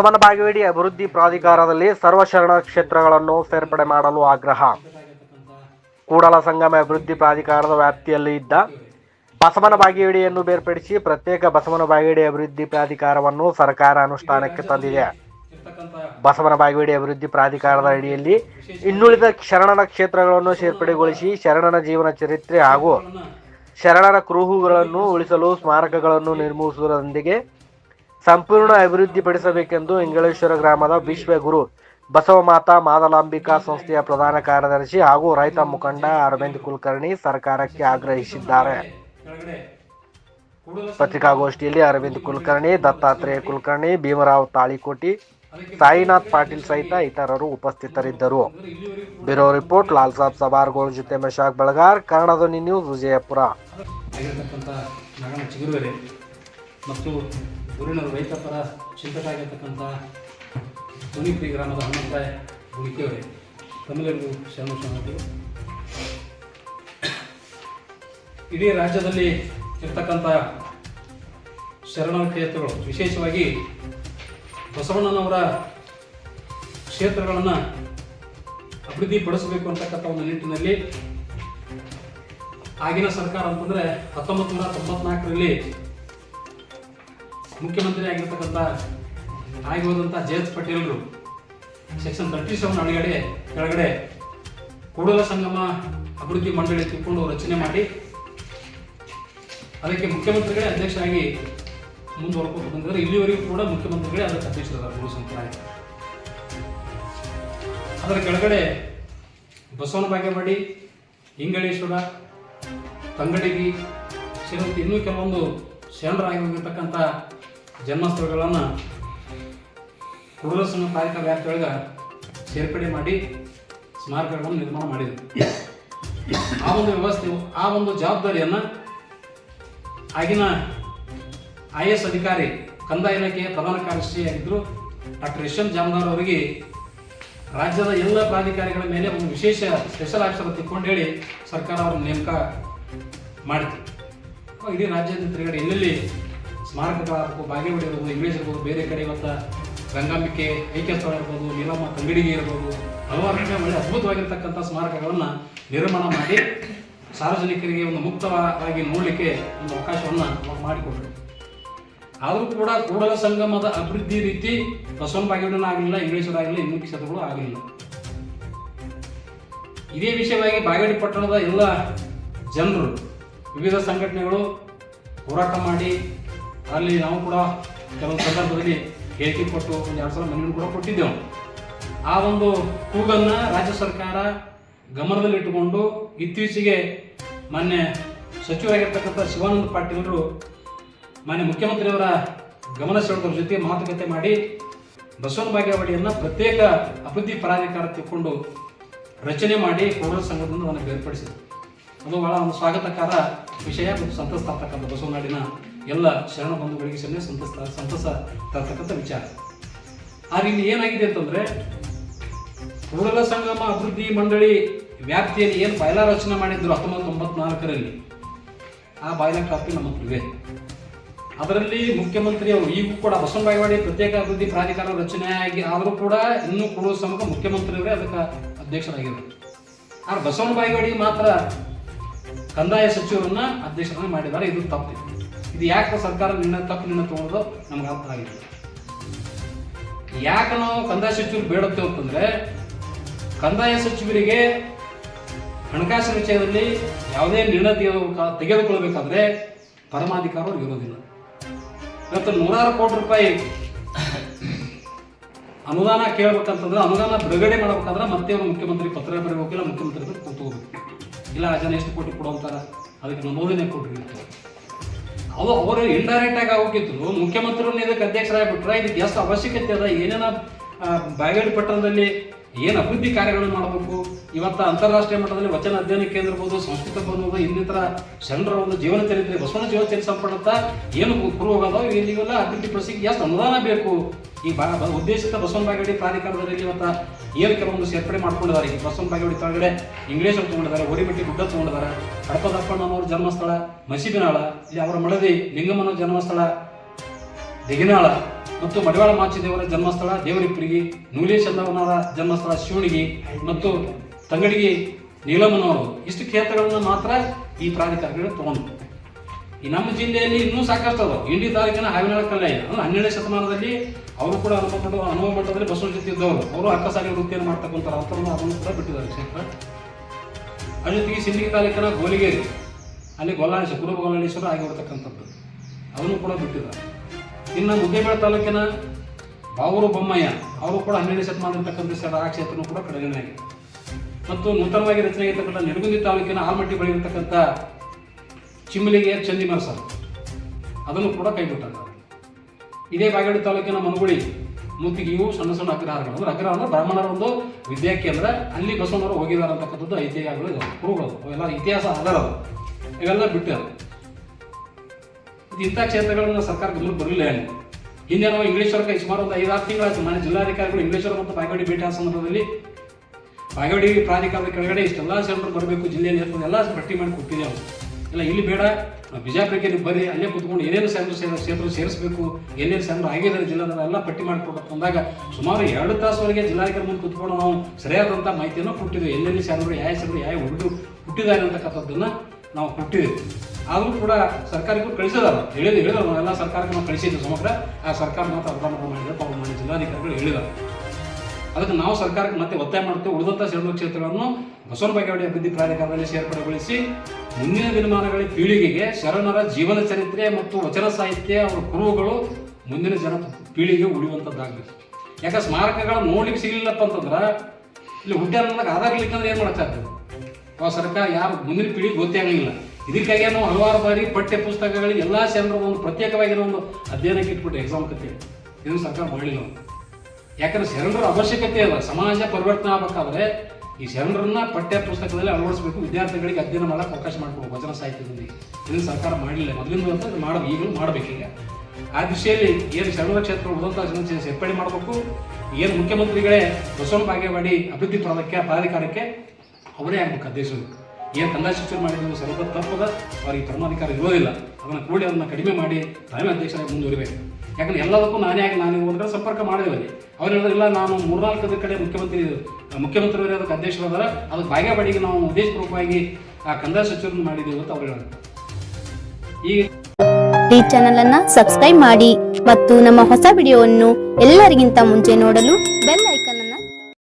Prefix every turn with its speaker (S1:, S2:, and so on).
S1: ಬಸವನ ಬಾಗೇವಾಡಿ ಅಭಿವೃದ್ಧಿ ಪ್ರಾಧಿಕಾರದಲ್ಲಿ ಸರ್ವಶರಣ ಕ್ಷೇತ್ರಗಳನ್ನು ಸೇರ್ಪಡೆ ಮಾಡಲು ಆಗ್ರಹ. ಕೂಡಲ ಸಂಗಮ ಅಭಿವೃದ್ಧಿ ಪ್ರಾಧಿಕಾರದ ವ್ಯಾಪ್ತಿಯಲ್ಲಿ ಇದ್ದ ಬಸವನ ಬಾಗೇವಾಡಿಯನ್ನು ಬೇರ್ಪಡಿಸಿ ಪ್ರತ್ಯೇಕ ಬಸವನ ಬಾಗೇವಾಡಿ ಅಭಿವೃದ್ಧಿ ಪ್ರಾಧಿಕಾರವನ್ನು ಸರ್ಕಾರ ಅನುಷ್ಠಾನಕ್ಕೆ ತಂದಿದೆ. ಬಸವನ ಬಾಗೇವಾಡಿ ಅಭಿವೃದ್ಧಿ ಪ್ರಾಧಿಕಾರದ ಅಡಿಯಲ್ಲಿ ಇನ್ನುಳಿದ ಶರಣನ ಕ್ಷೇತ್ರಗಳನ್ನು ಸೇರ್ಪಡೆಗೊಳಿಸಿ ಶರಣನ ಜೀವನ ಚರಿತ್ರೆ ಹಾಗೂ ಶರಣರ ಕುರುಹುಗಳನ್ನು ಉಳಿಸಲು ಸ್ಮಾರಕಗಳನ್ನು ನಿರ್ಮಿಸುವುದರೊಂದಿಗೆ ಸಂಪೂರ್ಣ ಅಭಿವೃದ್ಧಿಪಡಿಸಬೇಕೆಂದು ಇಂಗಳೇಶ್ವರ ಗ್ರಾಮದ ವಿಶ್ವಗುರು ಬಸವಮಾತಾ ಮಾದಲಾಂಬಿಕಾ ಸಂಸ್ಥೆಯ ಪ್ರಧಾನ ಕಾರ್ಯದರ್ಶಿ ಹಾಗೂ ರೈತ ಮುಖಂಡ ಅರವಿಂದ್ ಕುಲಕರ್ಣಿ ಸರ್ಕಾರಕ್ಕೆ ಆಗ್ರಹಿಸಿದ್ದಾರೆ. ಪತ್ರಿಕಾಗೋಷ್ಠಿಯಲ್ಲಿ ಅರವಿಂದ್ ಕುಲಕರ್ಣಿ, ದತ್ತಾತ್ರೇಯ ಕುಲಕರ್ಣಿ, ಭೀಮರಾವ್ ತಾಳಿಕೋಟಿ, ಸಾಯಿನಾಥ್ ಪಾಟೀಲ್ ಸಹಿತ ಇತರರು ಉಪಸ್ಥಿತರಿದ್ದರು. ಬ್ಯೂರೋ ರಿಪೋರ್ಟ್, ಲಾಲ್ ಸಾಬ್ ಸವಾರ್ಗೋಳ್ ಜೊತೆ ಮಶಾಕ್ ಬೆಳಗಾರ್ ಕನ್ನಡಧ್ವನಿ ನ್ಯೂಸ್ ವಿಜಯಪುರ.
S2: ಮತ್ತು ಊರಿನ ರೈತಪರ ಚಿಂತಕ ಆಗಿರ್ತಕ್ಕಂಥ ತುನಿಪುರಿ ಗ್ರಾಮದ ಹನುಮಂತ ಗುಣಿಕೆಯವರೇ ತಮಿಳರಿಗೂ ಶರಣ ಶರಣರು ಇಡೀ ರಾಜ್ಯದಲ್ಲಿ ಇರ್ತಕ್ಕಂಥ ಶರಣ ಕ್ಷೇತ್ರಗಳು ವಿಶೇಷವಾಗಿ ಬಸವಣ್ಣನವರ ಕ್ಷೇತ್ರಗಳನ್ನು ಅಭಿವೃದ್ಧಿಪಡಿಸಬೇಕು ಅಂತಕ್ಕಂಥ ಒಂದು ನಿಟ್ಟಿನಲ್ಲಿ ಆಗಿನ ಸರ್ಕಾರ ಅಂತಂದರೆ ಹತ್ತೊಂಬತ್ತು ನೂರ ತೊಂಬತ್ನಾಲ್ಕರಲ್ಲಿ ಮುಖ್ಯಮಂತ್ರಿ ಆಗಿರ್ತಕ್ಕಂಥ ಆಗಿ ಹೋದಂಥ ಜೆ ಎಸ್ ಪಟೇಲ್ರು ಸೆಕ್ಷನ್ ತರ್ಟಿ ಸೆವೆನ್ ಒಳಗಡೆ ಕೆಳಗಡೆ ಕೂಡಲ ಸಂಗಮ ಅಭಿವೃದ್ಧಿ ಮಂಡಳಿ ತಿಳ್ಕೊಂಡು ರಚನೆ ಮಾಡಿ ಅದಕ್ಕೆ ಮುಖ್ಯಮಂತ್ರಿಗಳೇ ಅಧ್ಯಕ್ಷರಾಗಿ ಮುಂದುವರ್ಕೊಂಡು ಬಂದಿದ್ದಾರೆ. ಇಲ್ಲಿವರೆಗೂ ಕೂಡ ಮುಖ್ಯಮಂತ್ರಿಗಳೇ ಅದಕ್ಕೆ ಅಧ್ಯಕ್ಷರಾದ ಗುರು ಸಂಪ್ರದಾಯ ಅದರ ಕೆಳಗಡೆ ಬಸವನ ಬಾಗೇವಾಡಿ, ಇಂಗಳೇಶ್ವರ ಕಂಗಡಿಗಿ ಸೇರಿದಂತೆ ಇನ್ನೂ ಕೆಲವೊಂದು ಶರಣರಾಗಿ ಹೋಗಿರ್ತಕ್ಕಂಥ ಜನ್ಮಸ್ಥಳಗಳನ್ನು ಕುಡಲಸನ ಸಂಘ ಪಾಲಿಕ ವ್ಯಾಪ್ತಿಯೊಳಗೆ ಸೇರ್ಪಡೆ ಮಾಡಿ ಸ್ಮಾರಕಗಳನ್ನು ನಿರ್ಮಾಣ ಮಾಡಿದರು. ಆ ಒಂದು ವ್ಯವಸ್ಥೆ ಆ ಒಂದು ಜವಾಬ್ದಾರಿಯನ್ನು ಆಗಿನ ಐ ಎಸ್ ಅಧಿಕಾರಿ, ಕಂದಾಯ ಇಲಾಖೆಯ ಪ್ರಧಾನ ಕಾರ್ಯದರ್ಶಿಯಾಗಿದ್ದರು ಡಾಕ್ಟರ್ ಯಶವಂತ್ ಜಾಮದಾರ್ ಅವರಿಗೆ ರಾಜ್ಯದ ಎಲ್ಲ ಪ್ರಾಧಿಕಾರಿಗಳ ಮೇಲೆ ಒಂದು ವಿಶೇಷ ಸ್ಪೆಷಲ್ ಆಫೀಸರ್ ತಿಳ್ಕೊಂಡು ಹೇಳಿ ಸರ್ಕಾರ ಅವರ ನೇಮಕ ಮಾಡಿತು ಇಡೀ ರಾಜ್ಯದ ತಿರುಗಡೆ ಎಲ್ಲೆಲ್ಲಿ ಸ್ಮಾರಕಗಳಾಗಬೇಕು ಬಾಗೇವಾಡಿ ಇರ್ಬೋದು ಇಂಗ್ಲೀಷ್ ಇರ್ಬೋದು, ಬೇರೆ ಕಡೆ ಇವತ್ತು ಗಂಗಾಂಬಿಕೆ ಐಕ್ಯಸ್ಥಳ ಇರ್ಬೋದು, ನೀಲಮ್ಮ ತಂಗಡಿಗೆ ಇರ್ಬೋದು, ಹಲವಾರು ಕಡೆ ಒಳ್ಳೆ ಅದ್ಭುತವಾಗಿರ್ತಕ್ಕಂಥ ಸ್ಮಾರಕಗಳನ್ನು ನಿರ್ಮಾಣ ಮಾಡಿ ಸಾರ್ವಜನಿಕರಿಗೆ ಒಂದು ಮುಕ್ತವಾಗಿ ನೋಡಲಿಕ್ಕೆ ಒಂದು ಅವಕಾಶವನ್ನು ಮಾಡಿಕೊಟ್ರು. ಆದರೂ ಕೂಡ ಕೂಡಲ ಸಂಗಮದ ಅಭಿವೃದ್ಧಿ ರೀತಿ ಬಸವನ ಬಾಗೇವಾಡಿನ ಆಗಲಿಲ್ಲ ಇಂಗ್ಲೀಷರ್ ಆಗಲಿಲ್ಲ ಇನ್ನೂ ಕ್ಷೇತ್ರಗಳು ಆಗಲಿಲ್ಲ ಇದೇ ವಿಷಯವಾಗಿ ಬಾಗೇಡಿ ಪಟ್ಟಣದ ಎಲ್ಲ ಜನರು ವಿವಿಧ ಸಂಘಟನೆಗಳು ಹೋರಾಟ ಮಾಡಿ ಅಲ್ಲಿ ನಾವು ಕೂಡ ಕೆಲವು ಸಂದರ್ಭದಲ್ಲಿ ಹೇಳಿಕೆ ಕೊಟ್ಟು ಒಂದು ಎರಡು ಸಾವಿರ ಮನೆಯನ್ನು ಕೂಡ ಕೊಟ್ಟಿದ್ದೆವು. ಆ ಒಂದು ಕೂಗನ್ನು ರಾಜ್ಯ ಸರ್ಕಾರ ಗಮನದಲ್ಲಿಟ್ಟುಕೊಂಡು ಇತ್ತೀಚೆಗೆ ಮಾನ್ಯ ಸಚಿವರಾಗಿರ್ತಕ್ಕಂಥ ಶಿವಾನಂದ ಪಾಟೀಲರು ಮಾನ್ಯ ಮುಖ್ಯಮಂತ್ರಿಯವರ ಗಮನ ಸೆಳೆದ್ರ ಜೊತೆ ಮಾತುಕತೆ ಮಾಡಿ ಬಸವನ ಬಾಗೇವಾಡಿಯನ್ನು ಪ್ರತ್ಯೇಕ ಅಭಿವೃದ್ಧಿ ಪ್ರಾಧಿಕಾರ ತಿಳ್ಕೊಂಡು ರಚನೆ ಮಾಡಿ ಕೋಡಲ ಸಂಘದಿಂದ ನನಗೆ ಬೇರ್ಪಡಿಸಿದೆ ಅದು ಬಹಳ ಒಂದು ಸ್ವಾಗತಕಾರ ವಿಷಯ ಮತ್ತು ಸಂತಸ ಬಸವನಾಡಿನ ಎಲ್ಲ ಶರಣ ಬಂಧುಗಳಿಗೆ ಸಹ ಸಂತಸ ಸಂತಸ ತರ್ತಕ್ಕಂಥ ವಿಚಾರ. ಆದ್ರೆ ಇಲ್ಲಿ ಏನಾಗಿದೆ ಅಂತಂದ್ರೆ, ಕೂಡಲ ಸಂಗಮ ಅಭಿವೃದ್ಧಿ ಮಂಡಳಿ ವ್ಯಾಪ್ತಿಯಲ್ಲಿ ಏನು ಬಾಯ್ಲಾ ರಚನೆ ಮಾಡಿದ್ರು ಹತ್ತೊಂಬತ್ತು ತೊಂಬತ್ನಾಲ್ಕರಲ್ಲಿ ಆ ಬಾಯ್ಲಾ ಕಾಪಿ ನಮ್ಮ ಹತ್ರ ಅದರಲ್ಲಿ ಮುಖ್ಯಮಂತ್ರಿ ಅವರು, ಈಗೂ ಕೂಡ ಬಸವನ ಬಾಗೇವಾಡಿ ಪ್ರತ್ಯೇಕ ಅಭಿವೃದ್ಧಿ ಪ್ರಾಧಿಕಾರ ರಚನೆ ಆಗಿ ಆದರೂ ಕೂಡ ಇನ್ನೂ ಕೊಡುವ ಸಮಯ ಮುಖ್ಯಮಂತ್ರಿಯವರೇ ಅದಕ್ಕೆ ಅಧ್ಯಕ್ಷರಾಗಿರೋದು ಆದ್ರೆ ಬಸವನ ಬಾಯವಾಡಿ ಮಾತ್ರ ಕಂದಾಯ ಸಚಿವರನ್ನ ಅಧ್ಯಕ್ಷರನ್ನ ಮಾಡಿದ್ದಾರೆ, ಇದು ತಪ್ಪು ಇದು ಯಾಕೆ ಸರ್ಕಾರ ನಿರ್ಣಯ ತಪ್ಪು ನಿನ್ನ ತಗೊಳ್ಳೋದು ನಮ್ಗೆ ಅರ್ಥ ಆಗಿದೆ ಯಾಕೆ ನಾವು ಕಂದಾಯ ಸಚಿವರು ಬೇಡುತ್ತೇವೆ ಅಂತಂದ್ರೆ ಕಂದಾಯ ಸಚಿವರಿಗೆ ಹಣಕಾಸಿನ ವಿಷಯದಲ್ಲಿ ಯಾವುದೇ ನಿರ್ಣಯ ತೆಗೆದು ತೆಗೆದುಕೊಳ್ಬೇಕಾದ್ರೆ ಪರಮಾಧಿಕಾರ ಇರೋದಿಲ್ಲ ಇವತ್ತು ನೂರಾರು ಕೋಟಿ ರೂಪಾಯಿ ಅನುದಾನ ಕೇಳಬೇಕಂತಂದ್ರೆ ಅನುದಾನ ಬಿಡುಗಡೆ ಮಾಡ್ಬೇಕಾದ್ರೆ ಮತ್ತೆ ಅವರು ಮುಖ್ಯಮಂತ್ರಿ ಪತ್ರ ಬರೀಬೇಕಿಲ್ಲ ಮುಖ್ಯಮಂತ್ರಿ ಕೂತ್ಕೋಬೇಕು. ಇಲ್ಲ ಆ ಜನ ಎಷ್ಟು ಕೋಟಿ ಕೊಡುವಂತಾರೆ? ಅದಕ್ಕೆ ನಮೂದನೆ ಕೊಟ್ರಿ ಅದು ಅವರು ಇಂಡೈರೆಕ್ಟ್ ಆಗಿ ಹೋಗಿದ್ರು ಮುಖ್ಯಮಂತ್ರಿಗಳು ಇದಕ್ಕೆ ಅಧ್ಯಕ್ಷರಾಗ್ಬಿಟ್ರೆ ಇದಕ್ಕೆ ಎಷ್ಟು ಅವಶ್ಯಕತೆ ಅದ? ಏನೇನ ಬಾಗೇಡಿ ಪಟ್ಟಣದಲ್ಲಿ ಏನು ಅಭಿವೃದ್ಧಿ ಕಾರ್ಯಗಳನ್ನು ಮಾಡಬೇಕು? ಇವತ್ತು ಅಂತಾರಾಷ್ಟ್ರೀಯ ಮಟ್ಟದಲ್ಲಿ ವಚನ ಅಧ್ಯಯನ ಕೇಂದ್ರ ಇರ್ಬೋದು ಸಂಸ್ಕೃತ ಬಂದು ಇನ್ನಿತರ ಜನರ ಒಂದು ಜೀವನ ಚರಿತ್ರೆ, ಬಸವನ ಜೀವನ ಚರಿತ್ರೆ ಸಂಪಡತ್ತ ಏನು ಹೋಗೋದು ಇಲ್ಲಿಗೆಲ್ಲ ಅಭಿವೃದ್ಧಿ ಪಡಿಸಿ ಎಷ್ಟು ಅನುದಾನ ಬೇಕು? ಈ ಬಾ ಉದ್ದೇಶಿತ ಬಸವನ ಬಾಗೇವಾಡಿ ಪ್ರಾಧಿಕಾರದಲ್ಲಿ ಇವತ್ತು ಏನು ಕೆಲವೊಂದು ಸೇರ್ಪಡೆ ಮಾಡ್ಕೊಂಡಿದ್ದಾರೆ. ಈ ಬಸವನ ಬಾಗೇವಾಡಿ ಇಂಗ್ಲೀಷ್ ತಗೊಂಡಿದ್ದಾರೆ. ಓರಿಬಿಟ್ಟಿ ಗುಡ್ಡ ತಗೊಂಡಿದ್ದಾರೆ. ಹಡಪದಪ್ಪಣ್ಣನವ್ರ ಜನ್ಮಸ್ಥಳ, ಮಸೀಬಿನಾಳ, ಇಲ್ಲಿ ಅವರ ಮಡದಿ ಲಿಂಗಮ್ಮನ ಜನ್ಮಸ್ಥಳ, ದಿಗಿನಾಳ ಮತ್ತು ಮಡಿವಾಳ ಮಾಚಿದೇವರ ಜನ್ಮಸ್ಥಳ ದೇವರಿಪ್ಪರಿಗೆ ನೂಲೇಶಣ್ಣವರ ಜನ್ಮಸ್ಥಳ, ಶಿವಣಿಗಿ ಮತ್ತು ತಂಗಡಿಗಿ ನೀಲಮ್ಮನವರು. ಇಷ್ಟು ಕ್ಷೇತ್ರಗಳನ್ನ ಮಾತ್ರ ಈ ಪ್ರಾಧಿಕಾರಗಳು ತಗೊಂಡು ಈ ನಮ್ಮ ಜಿಲ್ಲೆಯಲ್ಲಿ ಇನ್ನೂ ಸಾಕಷ್ಟು ಅದಾವ. ಇಂಡಿ ತಾಲೂಕಿನ ಹಾವಿನಾಳ ಕಲ್ಯಾಣ ಅಂದ್ರೆ ಹನ್ನೆರಡನೇ ಶತಮಾನದಲ್ಲಿ ಅವರು ಕೂಡ ಅನುಭವ ಅನುಭವ ಮಟ್ಟದಲ್ಲಿ ಬಸವನ ಜೊತೆ ಇದ್ದವರು. ಅವರು ಅಕ್ಕಸಾಗಿ ವೃತ್ತಿಯನ್ನು ಮಾಡ್ತಕ್ಕಂಥ ಅಂತರನ್ನು ಅದನ್ನು ಕೂಡ ಬಿಟ್ಟಿದ್ದಾರೆ. ಕ್ಷೇತ್ರ. ಅದ್ರ ಜೊತೆಗೆ ಸಿಂದಗಿ ತಾಲೂಕಿನ ಗೋಲಿಗೇರಿ. ಅಲ್ಲಿ ಗೊಲ್ಲಾಳೇಶ್ವರ ಗುರು ಗೊಲ್ಲಾಣೇಶ್ವರ ಆಗಿರ್ತಕ್ಕಂಥದ್ದು ಅವನು ಕೂಡ ಬಿಟ್ಟಿದ್ದಾರೆ. ಇನ್ನು ಮುದ್ದೇಬೇಳ ತಾಲೂಕಿನ ಬಾವೂರು ಬೊಮ್ಮಯ್ಯ, ಅವರು ಕೂಡ ಹನ್ನೆರಡನೇ ಶತಮಾನ ಸರ್ ಆ ಕ್ಷೇತ್ರನೂ ಕೂಡ ಕಡಿಮೆ ಆಗಿದೆ ಮತ್ತು ನೂತನವಾಗಿ ರಚನೆ ಆಗಿರ್ತಕ್ಕಂಥ ನಿಡಗುಂದಿ ತಾಲೂಕಿನ ಆಲ್ಮಟ್ಟಿ ಬಳಿ ಇರ್ತಕ್ಕಂಥ ಚಿಮ್ಮಲಿಗೆ ಚಂದಿಮಾರ್ ಸರ್ ಅದನ್ನು ಕೂಡ ಕೈಬಿಟ್ಟ ಇದೇ ಬಾಗೇಡಿ ತಾಲೂಕಿನ ಮನುಗುಳಿ ಮುತ್ತಿಗೆಯು ಸಣ್ಣ ಸಣ್ಣ ಅಗ್ರಹಾರಗಳು. ಅಂದ್ರೆ ಅಗ್ರಹ ಅಂದ್ರೆ ಬ್ರಾಹ್ಮಣರ ಒಂದು ವಿದ್ಯಾ ಕೇಂದ್ರ ಅಲ್ಲಿ ಬಸವನವರು ಹೋಗಿದ್ದಾರೆ ಅಂತಕ್ಕಂಥದ್ದು ಐತಿಹ್ಯಗಳು ಇದಾವೆ. ಎಲ್ಲ ಇತಿಹಾಸ ಆಧಾರ ಇವೆಲ್ಲ ಬಿಟ್ಟಿದ್ದಾರೆ. ಇದು ಇಂಥ ಕ್ಷೇತ್ರಗಳನ್ನ ಸರ್ಕಾರ ಗಮನ ಬರಲಿಲ್ಲ ಏನು ಹಿಂದೆ ನಾವು ಇಂಗ್ಲೀಷರ ಸುಮಾರು ಒಂದು ಐದಾರು ತಿಂಗಳಾಯ್ತು ಮನೆ ಜಿಲ್ಲಾಧಿಕಾರಿಗಳು ಇಂಗ್ಲೀಷರ ಮತ್ತು ಬಾಗೇಡಿ ಭೇಟಿ ಆದ ಸಂದರ್ಭದಲ್ಲಿ ಬಾಗೇಡಿ ಪ್ರಾಧಿಕಾರದ ಕೆಳಗಡೆ ಇಷ್ಟೆಲ್ಲ ಸೆಂಟರ್ ಬರಬೇಕು, ಜಿಲ್ಲೆಯಲ್ಲಿ ಎಲ್ಲ ಪಟ್ಟಿ ಮಾಡಿ ಕೊಟ್ಟಿದ್ದೇವೆ ಇಲ್ಲ, ಇಲ್ಲಿ ಬೇಡ. ಬಿಜಾಪುರಕ್ಕೆ ನೀವು ಬರ್ರಿ, ಅಲ್ಲೇ ಕೂತ್ಕೊಂಡು ಏನೇನು ಸೇರ ಕ್ಷೇತ್ರ ಸೇರಿಸಬೇಕು, ಏನೇನು ಸೆಂಟರ್ ಆಗಿದ್ದಾರೆ ಜಿಲ್ಲಾದ ಎಲ್ಲ ಪಟ್ಟಿ ಮಾಡಿಕೊಡಕ್ಕೆ ಅಂದಾಗ ಸುಮಾರು ಎರಡು ತಾಸುವರೆಗೆ ಜಿಲ್ಲಾಧಿಕಾರಿ ಮುಂದೆ ಕುತ್ಕೊಂಡು ನಾವು ಸರಿಯಾದಂಥ ಮಾಹಿತಿಯನ್ನು ಕೊಟ್ಟಿದ್ದೇವೆ ಎಲ್ಲೆಲ್ಲಿ ಸೆಂಟರ್ ಯಾವ ಸೆಂಟರ್ ಯಾವ ಹುಡುಗರು ಹುಟ್ಟಿದ್ದಾರೆ ಅಂತಕ್ಕಂಥದ್ದನ್ನು ನಾವು ಕೊಟ್ಟಿದ್ವಿ. ಆದರೂ ಕೂಡ ಸರ್ಕಾರಕ್ಕೂ ಕಳಿಸಿದಾರ. ಹೇಳಿದ ಹೇಳಿದ್ರು. ಎಲ್ಲ ಸರ್ಕಾರಕ್ಕೆ ನಾವು ಕಳಿಸಿದ್ದು ಸಮಗ್ರ. ಆ ಸರ್ಕಾರ ಮಾತ್ರ ಅಪ್ರಾಮ ಮಾಡಿದ್ರೆ ಪಾಪ ಮಾಡಿ ಜಿಲ್ಲಾಧಿಕಾರಿಗಳು ಹೇಳಿದ್ದಾರೆ ಅದಕ್ಕೆ ನಾವು ಸರ್ಕಾರಕ್ಕೆ ಮತ್ತೆ ಒತ್ತಾಯ ಮಾಡ್ತೇವೆ. ಉಳಿದಂಥ ಶರಣ ಕ್ಷೇತ್ರಗಳನ್ನು ಬಸವನ ಬಾಗೇವಾಡಿ ಅಭಿವೃದ್ಧಿ ಪ್ರಾಧಿಕಾರದಲ್ಲಿ ಸೇರ್ಪಡೆಗೊಳಿಸಿ ಮುಂದಿನ ದಿನಮಾನಗಳ ಪೀಳಿಗೆಗೆ ಶರಣರ ಜೀವನ ಚರಿತ್ರೆ ಮತ್ತು ವಚನ ಸಾಹಿತ್ಯ ಅವರ ಕುರುಹುಗಳು ಮುಂದಿನ ಜನ ಪೀಳಿಗೆ ಉಳಿಯುವಂಥದ್ದಾಗಬೇಕು ಯಾಕೆ ಸ್ಮಾರಕಗಳನ್ನು ನೋಡ್ಲಿಕ್ಕೆ ಸಿಗಲಿಲ್ಲಪ್ಪ ಅಂತಂದ್ರೆ ಇಲ್ಲಿ ಆಧಾರ ಆಧಾರಲಿಕ್ಕಂದ್ರೆ ಏನು ಮಾಡೋಕ್ಕಾಗ್ತದೆ ಆ ಸರ್ಕಾರ ಯಾರು ಮುಂದಿನ ಪೀಳಿಗೆ ಗೊತ್ತೇ ಆಗಲಿಲ್ಲ. ಇದಕ್ಕಾಗಿ ನಾವು ಹಲವಾರು ಬಾರಿ ಪಠ್ಯ ಪುಸ್ತಕಗಳಿಗೆ ಎಲ್ಲ ಶರಣರ ಒಂದು ಪ್ರತ್ಯೇಕವಾಗಿರೋ ಒಂದು ಅಧ್ಯಯನಕ್ಕೆ ಇಟ್ಬಿಟ್ಟು ಎಕ್ಸಾಮ್ ಕತೆ ಇದನ್ನು ಸರ್ಕಾರ ಮಾಡಲಿಲ್ಲ. ಯಾಕಂದ್ರೆ ಶರಣರ ಅವಶ್ಯಕತೆ ಅದ ಸಮಾಜ ಪರಿವರ್ತನೆ ಆಗಬೇಕಾದ್ರೆ ಈ ಶರಣರನ್ನ ಪಠ್ಯ ಪುಸ್ತಕದಲ್ಲಿ ಅಳವಡಿಸಬೇಕು, ವಿದ್ಯಾರ್ಥಿಗಳಿಗೆ ಅಧ್ಯಯನ ಮಾಡಕ್ಕೆ ಅವಕಾಶ ಮಾಡ್ಕೊಬೇಕು ವಚನ ಸಾಹಿತ್ಯದಲ್ಲಿ. ಇದನ್ನು ಸರ್ಕಾರ ಮಾಡಲಿಲ್ಲ ಮೊದಲಿಂದ ಅಂತ ಮಾಡಬೇಕು ಈಗಲೂ ಮಾಡಬೇಕೀಗ ಆ ದಿಶೆಯಲ್ಲಿ ಏನು ಶರಣರ ಕ್ಷೇತ್ರ ಉಳಿದಂಥ ಸೇರ್ಪಡೆ ಮಾಡಬೇಕು, ಏನು ಮುಖ್ಯಮಂತ್ರಿಗಳೇ ಬಸವನ ಬಾಗೇವಾಡಿ ಅಭಿವೃದ್ಧಿ ಪ್ರಾಧಿಕ, ಪ್ರಾಧಿಕಾರಕ್ಕೆ ಅವರೇ ಆಗ್ಬೇಕು ಅಧ್ಯಕ್ಷರು ಏನು ಕಂದಾಯ ಶಿಕ್ಷಣ ಮಾಡಿದ್ರು ಸರ್ವ ತಪ್ಪದ ಅವರಿಗೆ ಧರ್ಮಾಧಿಕಾರ ಇರೋದಿಲ್ಲ. ಅದನ್ನು ಕೂಡಿ ಅದನ್ನು ಕಡಿಮೆ ಮಾಡಿ ತಾವೇ ಅಧ್ಯಕ್ಷರಾಗಿ ಮುಂದುವರಿಬೇಕು. ಯಾಕಂದ್ರೆ ಎಲ್ಲದಕ್ಕೂ ನಾನೇ ಆಗಿ ನಾನು ಒಂದು ಸಂಪರ್ಕ ಮಾಡಿದ್ದೇವೆ ಅಲ್ಲಿ ಅವ್ರು ಹೇಳಿದ್ರೆ, ಇಲ್ಲ, ನಾನು ಮೂರ್ನಾಲ್ಕು ಕಡೆ ಮುಖ್ಯಮಂತ್ರಿ ಮುಖ್ಯಮಂತ್ರಿಯವರೇ ಅದಕ್ಕೆ ಅಧ್ಯಕ್ಷರಾದ್ರೆ. ಅದಕ್ಕೆ ಬಾಗೇವಾಡಿಗೆ ನಾವು ಉದ್ದೇಶಪೂರ್ವಕವಾಗಿ ಆ ಕಂದಾಯ ಸಚಿವರನ್ನು ಮಾಡಿದ್ದೀವಿ ಅಂತ ಅವ್ರು ಹೇಳಿದ್ರು. ಈಗ
S3: ಈ ಚಾನೆಲ್ ಅನ್ನ ಸಬ್ಸ್ಕ್ರೈಬ್ ಮಾಡಿ ಮತ್ತು ನಮ್ಮ ಹೊಸ ವಿಡಿಯೋವನ್ನು ಎಲ್ಲರಿಗಿಂತ ಮುಂಚೆ ನೋಡಲು ಬೆಲ್